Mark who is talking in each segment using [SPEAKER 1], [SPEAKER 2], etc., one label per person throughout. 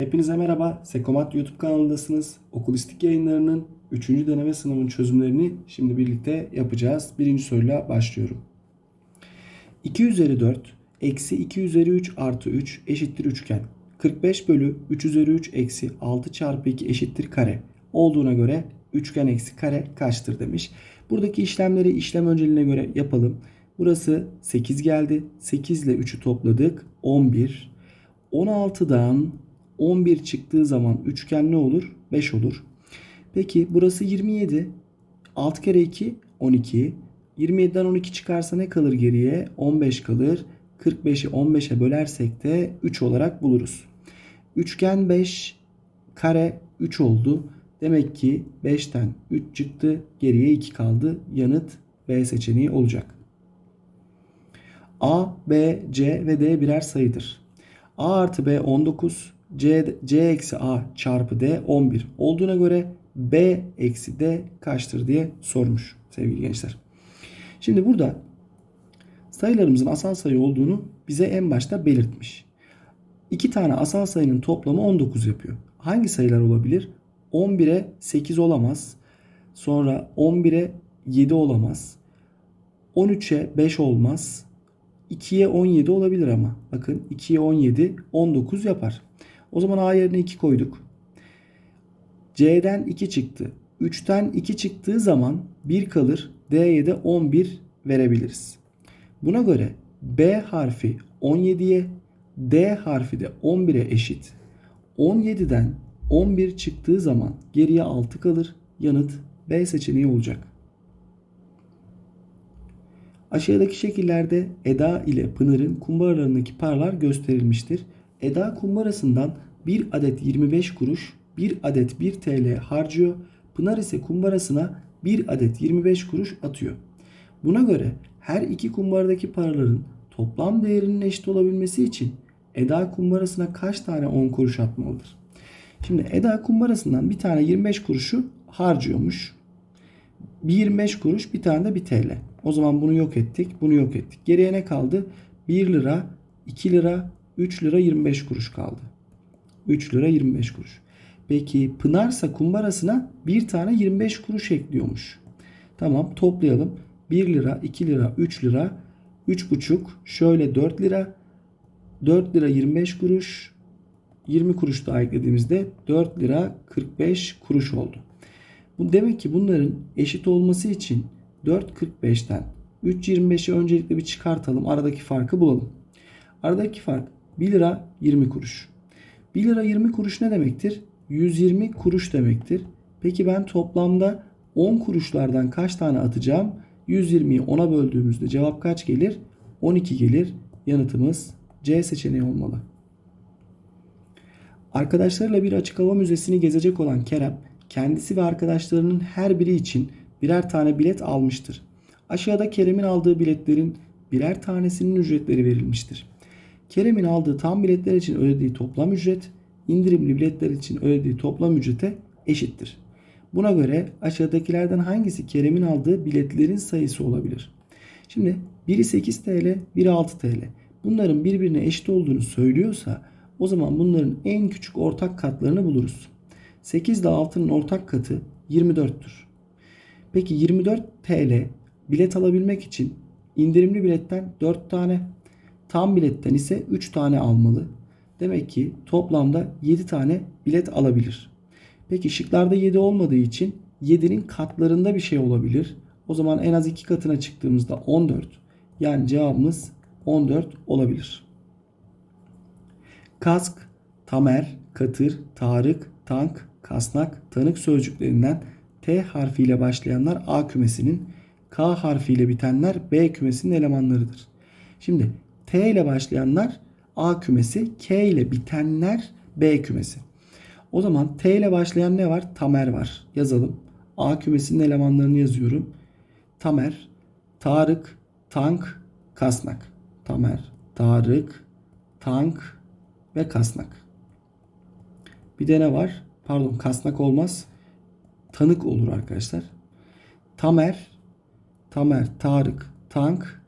[SPEAKER 1] Hepinize merhaba. Sekomat YouTube kanalındasınız. Okulistik yayınlarının 3. deneme sınavının çözümlerini şimdi birlikte yapacağız. Birinci soruyla başlıyorum. 2 üzeri 4 eksi 2 üzeri 3 artı 3 eşittir üçgen. 45 bölü 3 üzeri 3 eksi 6 çarpı 2 eşittir kare. Olduğuna göre üçgen eksi kare kaçtır demiş. Buradaki işlemleri işlem önceliğine göre yapalım. Burası 8 geldi. 8 ile 3'ü topladık. 11. 16'dan 11 çıktığı zaman üçgen ne olur? 5 olur. Peki burası 27. 6 kere 2 12. 27'den 12 çıkarsa ne kalır geriye? 15 kalır. 45'i 15'e bölersek de 3 olarak buluruz. Üçgen 5 kare 3 oldu. Demek ki 5'ten 3 çıktı. Geriye 2 kaldı. Yanıt B seçeneği olacak. A, B, C ve D birer sayıdır. A artı B 19, C, C eksi A çarpı D 11 olduğuna göre B eksi D kaçtır diye sormuş sevgili gençler. Şimdi burada sayılarımızın asal sayı olduğunu bize en başta belirtmiş. İki tane asal sayının toplamı 19 yapıyor. Hangi sayılar olabilir? 11'e 8 olamaz. Sonra 11'e 7 olamaz. 13'e 5 olmaz. 2'ye 17 olabilir ama. Bakın 2'ye 17 19 yapar. O zaman A yerine 2 koyduk. C'den 2 çıktı. 3'ten 2 çıktığı zaman 1 kalır. D'ye de 11 verebiliriz. Buna göre B harfi 17'ye, D harfi de 11'e eşit. 17'den 11 çıktığı zaman geriye 6 kalır. Yanıt B seçeneği olacak. Aşağıdaki şekillerde Eda ile Pınar'ın kumbaralarındaki paralar gösterilmiştir. Eda kumbarasından bir adet 25 kuruş, bir adet 1 TL harcıyor. Pınar ise kumbarasına bir adet 25 kuruş atıyor. Buna göre her iki kumbaradaki paraların toplam değerinin eşit olabilmesi için Eda kumbarasına kaç tane 10 kuruş atmalıdır? Şimdi Eda kumbarasından bir tane 25 kuruşu harcıyormuş. Bir 25 kuruş bir tane de 1 TL. O zaman bunu yok ettik. Bunu yok ettik. Geriye ne kaldı? 1 lira, 2 lira, 3 lira 25 kuruş kaldı. 3 lira 25 kuruş. Peki Pınarsa kumbarasına bir tane 25 kuruş ekliyormuş. Tamam toplayalım. 1 lira, 2 lira, 3 lira, 3,5 şöyle 4 lira. 4 lira 25 kuruş. 20 kuruş daha eklediğimizde 4 lira 45 kuruş oldu. Bu demek ki bunların eşit olması için 4.45'ten 3.25'i öncelikle bir çıkartalım. Aradaki farkı bulalım. Aradaki fark 1 lira 20 kuruş. 1 lira 20 kuruş ne demektir? 120 kuruş demektir. Peki ben toplamda 10 kuruşlardan kaç tane atacağım? 120'yi 10'a böldüğümüzde cevap kaç gelir? 12 gelir. Yanıtımız C seçeneği olmalı. Arkadaşlarıyla bir açık hava müzesini gezecek olan Kerem, kendisi ve arkadaşlarının her biri için birer tane bilet almıştır. Aşağıda Kerem'in aldığı biletlerin birer tanesinin ücretleri verilmiştir. Kerem'in aldığı tam biletler için ödediği toplam ücret, indirimli biletler için ödediği toplam ücrete eşittir. Buna göre aşağıdakilerden hangisi Kerem'in aldığı biletlerin sayısı olabilir? Şimdi biri 8 TL, biri 6 TL. Bunların birbirine eşit olduğunu söylüyorsa o zaman bunların en küçük ortak katlarını buluruz. 8 ile 6'nın ortak katı 24'tür. Peki 24 TL bilet alabilmek için indirimli biletten 4 tane, tam biletten ise 3 tane almalı. Demek ki toplamda 7 tane bilet alabilir. Peki şıklarda 7 olmadığı için 7'nin katlarında bir şey olabilir. O zaman en az 2 katına çıktığımızda 14. Yani cevabımız 14 olabilir. Kask, tamer, katır, tarık, tank, kasnak, tanık sözcüklerinden T harfiyle başlayanlar A kümesinin, K harfiyle bitenler B kümesinin elemanlarıdır. Şimdi T ile başlayanlar A kümesi, K ile bitenler B kümesi. O zaman T ile başlayan ne var? Tamer var. Yazalım. A kümesinin elemanlarını yazıyorum. Tamer, Tarık, Tank, Kasnak. Tamer, Tarık, Tank ve Kasnak. Bir de ne var? Pardon Kasnak olmaz tanık olur arkadaşlar. Tamer, Tamer, Tarık, Tank,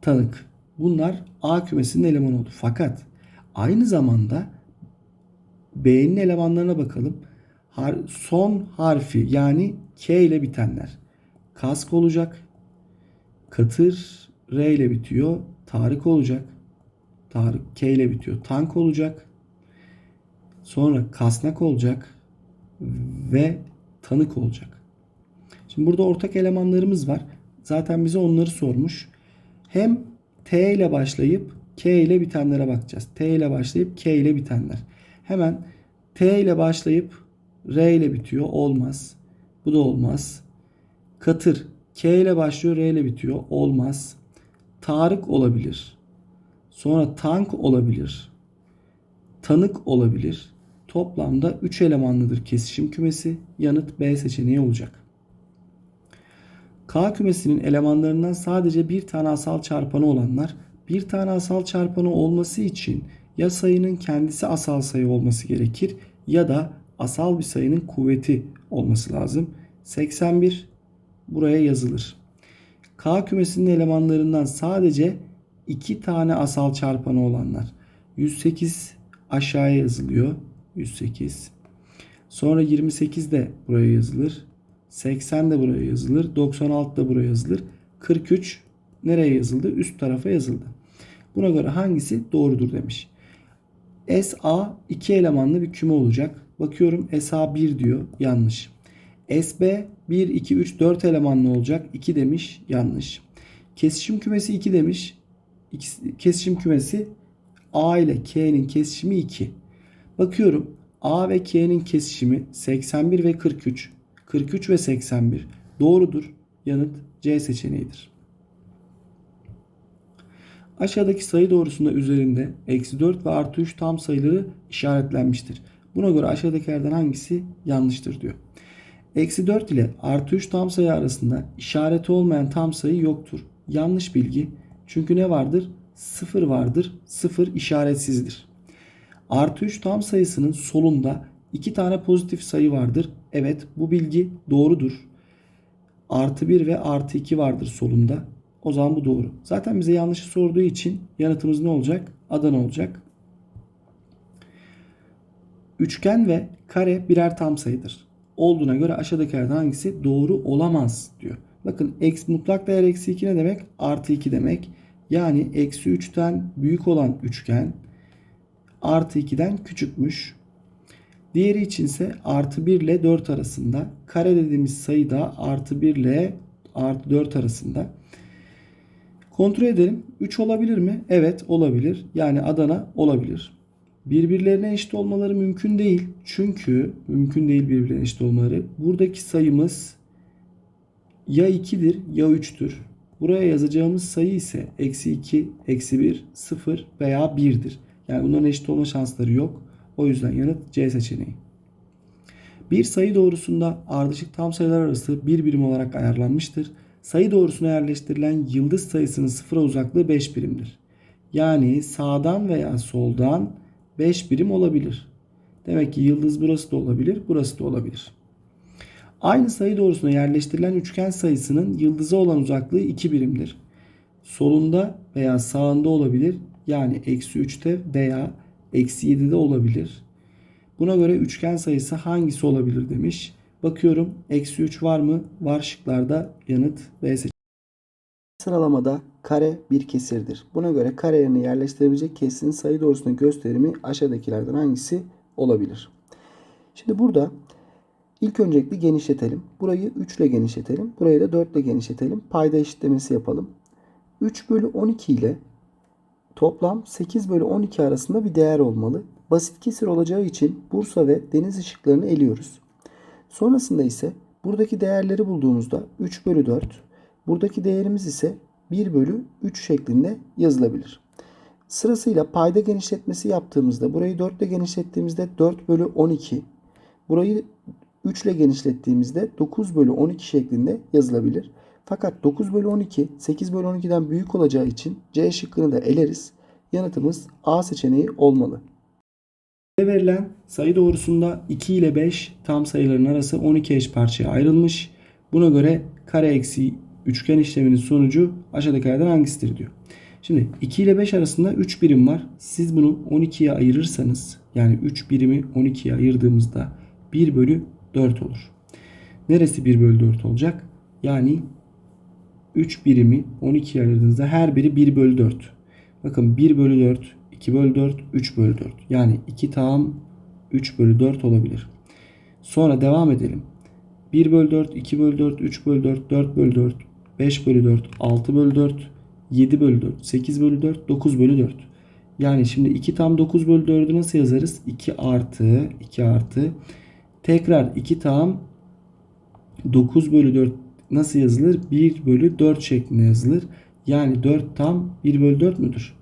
[SPEAKER 1] Tanık. Bunlar A kümesinin elemanı oldu. Fakat aynı zamanda B'nin elemanlarına bakalım. Har- son harfi yani K ile bitenler. Kask olacak. Katır R ile bitiyor. Tarık olacak. Tarık K ile bitiyor. Tank olacak. Sonra kasnak olacak. Ve tanık olacak. Şimdi burada ortak elemanlarımız var. Zaten bize onları sormuş. Hem T ile başlayıp K ile bitenlere bakacağız. T ile başlayıp K ile bitenler. Hemen T ile başlayıp R ile bitiyor. Olmaz. Bu da olmaz. Katır K ile başlıyor R ile bitiyor. Olmaz. Tarık olabilir. Sonra tank olabilir. Tanık olabilir. Toplamda 3 elemanlıdır kesişim kümesi. Yanıt B seçeneği olacak. K kümesinin elemanlarından sadece bir tane asal çarpanı olanlar bir tane asal çarpanı olması için ya sayının kendisi asal sayı olması gerekir ya da asal bir sayının kuvveti olması lazım. 81 buraya yazılır. K kümesinin elemanlarından sadece iki tane asal çarpanı olanlar 108 aşağıya yazılıyor. 108. Sonra 28 de buraya yazılır. 80 de buraya yazılır. 96 da buraya yazılır. 43 nereye yazıldı? Üst tarafa yazıldı. Buna göre hangisi doğrudur demiş. SA iki elemanlı bir küme olacak. Bakıyorum SA 1 diyor. Yanlış. SB 1, 2, 3, 4 elemanlı olacak. 2 demiş. Yanlış. Kesişim kümesi 2 demiş. Kesişim kümesi A ile K'nin kesişimi 2. Bakıyorum A ve K'nin kesişimi 81 ve 43. 43 ve 81 doğrudur. Yanıt C seçeneğidir. Aşağıdaki sayı doğrusunda üzerinde eksi 4 ve artı 3 tam sayıları işaretlenmiştir. Buna göre aşağıdakilerden hangisi yanlıştır diyor. Eksi 4 ile artı 3 tam sayı arasında işareti olmayan tam sayı yoktur. Yanlış bilgi. Çünkü ne vardır? 0 vardır. 0 işaretsizdir. Artı 3 tam sayısının solunda iki tane pozitif sayı vardır. Evet bu bilgi doğrudur. Artı 1 ve artı 2 vardır solunda. O zaman bu doğru. Zaten bize yanlışı sorduğu için yanıtımız ne olacak? Adana olacak. Üçgen ve kare birer tam sayıdır. Olduğuna göre aşağıdakilerden hangisi doğru olamaz diyor. Bakın x mutlak değer eksi 2 ne demek? Artı 2 demek. Yani eksi 3'ten büyük olan üçgen artı 2'den küçükmüş. Diğeri içinse artı 1 ile 4 arasında. Kare dediğimiz sayı da artı 1 ile artı 4 arasında. Kontrol edelim. 3 olabilir mi? Evet olabilir. Yani Adana olabilir. Birbirlerine eşit olmaları mümkün değil. Çünkü mümkün değil birbirlerine eşit olmaları. Buradaki sayımız ya 2'dir ya 3'tür. Buraya yazacağımız sayı ise eksi 2, eksi 1, 0 veya 1'dir. Yani bunların eşit olma şansları yok. O yüzden yanıt C seçeneği. Bir sayı doğrusunda ardışık tam sayılar arası bir birim olarak ayarlanmıştır. Sayı doğrusuna yerleştirilen yıldız sayısının sıfıra uzaklığı 5 birimdir. Yani sağdan veya soldan 5 birim olabilir. Demek ki yıldız burası da olabilir, burası da olabilir. Aynı sayı doğrusuna yerleştirilen üçgen sayısının yıldıza olan uzaklığı 2 birimdir. Solunda veya sağında olabilir. Yani eksi 3'te veya eksi 7'de olabilir. Buna göre üçgen sayısı hangisi olabilir demiş. Bakıyorum eksi 3 var mı? Var şıklarda yanıt B seçeneği. Sıralamada kare bir kesirdir. Buna göre kare yerine yerleştirebilecek kesirin sayı doğrusunun gösterimi aşağıdakilerden hangisi olabilir? Şimdi burada ilk öncelikle genişletelim. Burayı 3 ile genişletelim. Burayı da 4 ile genişletelim. Payda eşitlemesi yapalım. 3 bölü 12 ile toplam 8 bölü 12 arasında bir değer olmalı. Basit kesir olacağı için Bursa ve deniz ışıklarını eliyoruz. Sonrasında ise buradaki değerleri bulduğumuzda 3 bölü 4, buradaki değerimiz ise 1 bölü 3 şeklinde yazılabilir. Sırasıyla payda genişletmesi yaptığımızda burayı 4 ile genişlettiğimizde 4 bölü 12, burayı 3 ile genişlettiğimizde 9 bölü 12 şeklinde yazılabilir. Fakat 9 bölü 12 8 bölü 12'den büyük olacağı için C şıkkını da eleriz. Yanıtımız A seçeneği olmalı. Verilen sayı doğrusunda 2 ile 5 tam sayıların arası 12 eş parçaya ayrılmış. Buna göre kare eksi üçgen işleminin sonucu aşağıdakilerden hangisidir diyor. Şimdi 2 ile 5 arasında 3 birim var. Siz bunu 12'ye ayırırsanız Yani 3 birimi 12'ye ayırdığımızda 1 bölü 4 olur. Neresi 1 bölü 4 olacak? Yani 3 birimi 12'ye ayırdığınızda her biri 1 bölü 4. Bakın 1 bölü 4, 2 bölü 4, 3 bölü 4. Yani 2 tam 3 bölü 4 olabilir. Sonra devam edelim. 1 bölü 4, 2 bölü 4, 3 bölü 4, 4 bölü 4, 5 bölü 4, 6 bölü 4, 7 bölü 4, 8 bölü 4, 9 bölü 4. Yani şimdi 2 tam 9 bölü 4'ü nasıl yazarız? 2 artı 2 artı. Tekrar 2 tam 9 bölü 4 nasıl yazılır? 1 bölü 4 şeklinde yazılır. Yani 4 tam 1 bölü 4 müdür?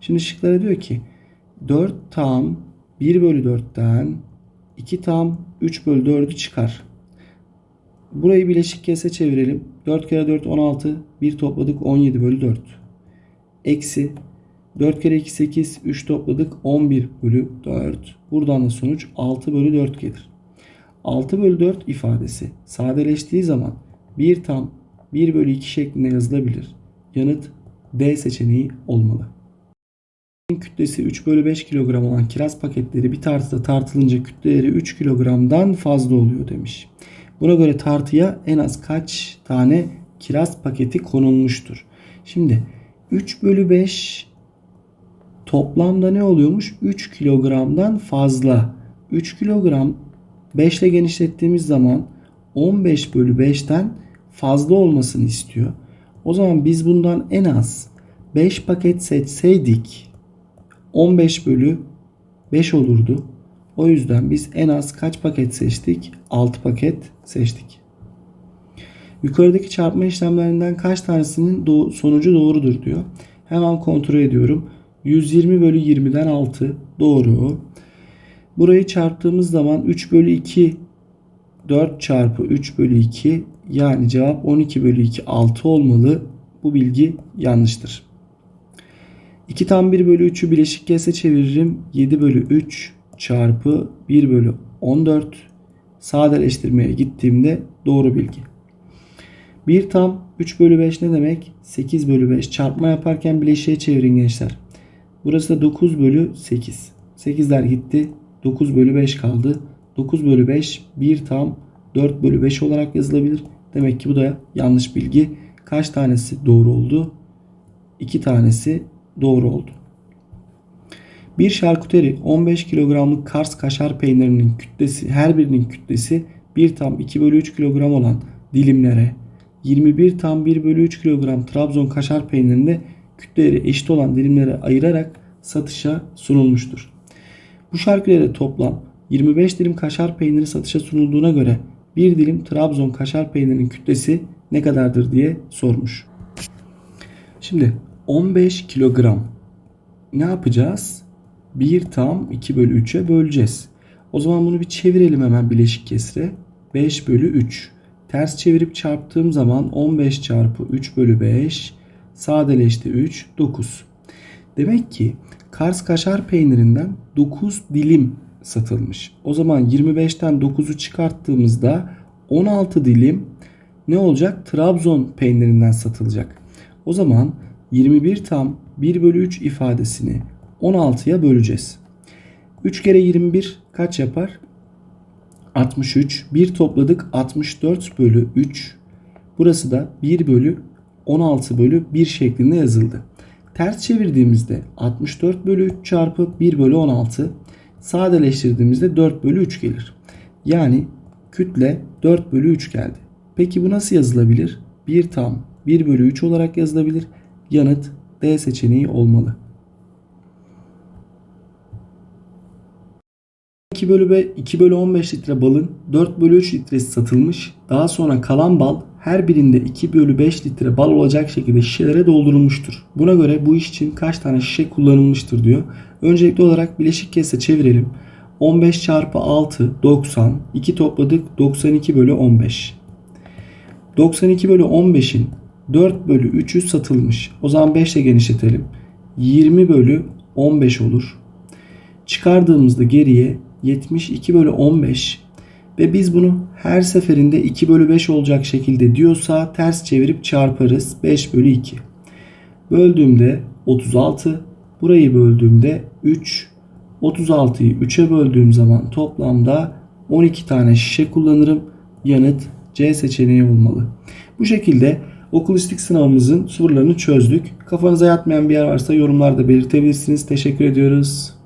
[SPEAKER 1] Şimdi şıklara diyor ki 4 tam 1 bölü 4'ten 2 tam 3 bölü 4'ü çıkar. Burayı bileşik kese çevirelim. 4 kere 4 16. 1 topladık 17 bölü 4. Eksi 4 kere 2 8. 3 topladık 11 bölü 4. Buradan da sonuç 6 bölü 4 gelir. 6 bölü 4 ifadesi sadeleştiği zaman 1 tam 1 bölü 2 şeklinde yazılabilir. Yanıt D seçeneği olmalı. Kütlesi 3 bölü 5 kilogram olan kiraz paketleri bir tartıda tartılınca kütleleri 3 kilogramdan fazla oluyor demiş. Buna göre tartıya en az kaç tane kiraz paketi konulmuştur? Şimdi 3 bölü 5 toplamda ne oluyormuş? 3 kilogramdan fazla. 3 kilogram 5 ile genişlettiğimiz zaman 15 bölü 5'ten fazla olmasını istiyor. O zaman biz bundan en az 5 paket seçseydik 15 bölü 5 olurdu. O yüzden biz en az kaç paket seçtik? 6 paket seçtik. Yukarıdaki çarpma işlemlerinden kaç tanesinin do- sonucu doğrudur diyor. Hemen kontrol ediyorum. 120 bölü 20'den 6 doğru. Burayı çarptığımız zaman 3 bölü 2 4 çarpı 3 bölü 2 yani cevap 12 bölü 2 6 olmalı. Bu bilgi yanlıştır. 2 tam 1 bölü 3'ü bileşik kese çeviririm. 7 bölü 3 çarpı 1 bölü 14 sadeleştirmeye gittiğimde doğru bilgi. 1 tam 3 bölü 5 ne demek? 8 bölü 5 çarpma yaparken bileşiğe çevirin gençler. Burası da 9 bölü 8. 8'ler gitti. 9 bölü 5 kaldı. 9 bölü 5 1 tam 4 bölü 5 olarak yazılabilir. Demek ki bu da yanlış bilgi. Kaç tanesi doğru oldu? 2 tanesi doğru oldu. Bir şarküteri 15 kilogramlık Kars kaşar peynirinin kütlesi her birinin kütlesi 1 tam 2 bölü 3 kilogram olan dilimlere 21 tam 1 bölü 3 kilogram Trabzon kaşar peynirinde kütleleri eşit olan dilimlere ayırarak satışa sunulmuştur. Bu şarkülere toplam 25 dilim kaşar peyniri satışa sunulduğuna göre bir dilim Trabzon kaşar peynirinin kütlesi ne kadardır diye sormuş. Şimdi 15 kilogram ne yapacağız? 1 tam 2 bölü 3'e böleceğiz. O zaman bunu bir çevirelim hemen bileşik kesre. 5 bölü 3. Ters çevirip çarptığım zaman 15 çarpı 3 bölü 5 sadeleşti 3 9. Demek ki Kars kaşar peynirinden 9 dilim satılmış. O zaman 25'ten 9'u çıkarttığımızda 16 dilim ne olacak? Trabzon peynirinden satılacak. O zaman 21 tam 1 bölü 3 ifadesini 16'ya böleceğiz. 3 kere 21 kaç yapar? 63. 1 topladık 64 bölü 3. Burası da 1 bölü 16 bölü 1 şeklinde yazıldı. Ters çevirdiğimizde 64 bölü 3 çarpı 1 bölü 16 sadeleştirdiğimizde 4 bölü 3 gelir. Yani kütle 4 bölü 3 geldi. Peki bu nasıl yazılabilir? 1 tam 1 bölü 3 olarak yazılabilir. Yanıt D seçeneği olmalı. 2 bölü, 2 bölü 15 litre balın 4 bölü 3 litresi satılmış. Daha sonra kalan bal her birinde 2 bölü 5 litre bal olacak şekilde şişelere doldurulmuştur. Buna göre bu iş için kaç tane şişe kullanılmıştır diyor. Öncelikli olarak bileşik kese çevirelim. 15 çarpı 6 90. 2 topladık 92 bölü 15. 92 bölü 15'in 4 bölü 3'ü satılmış. O zaman 5 ile genişletelim. 20 bölü 15 olur. Çıkardığımızda geriye 72 bölü 15 ve biz bunu her seferinde 2 bölü 5 olacak şekilde diyorsa ters çevirip çarparız. 5 bölü 2. Böldüğümde 36. Burayı böldüğümde 3. 36'yı 3'e böldüğüm zaman toplamda 12 tane şişe kullanırım. Yanıt C seçeneği olmalı. Bu şekilde okulistik sınavımızın sorularını çözdük. Kafanıza yatmayan bir yer varsa yorumlarda belirtebilirsiniz. Teşekkür ediyoruz.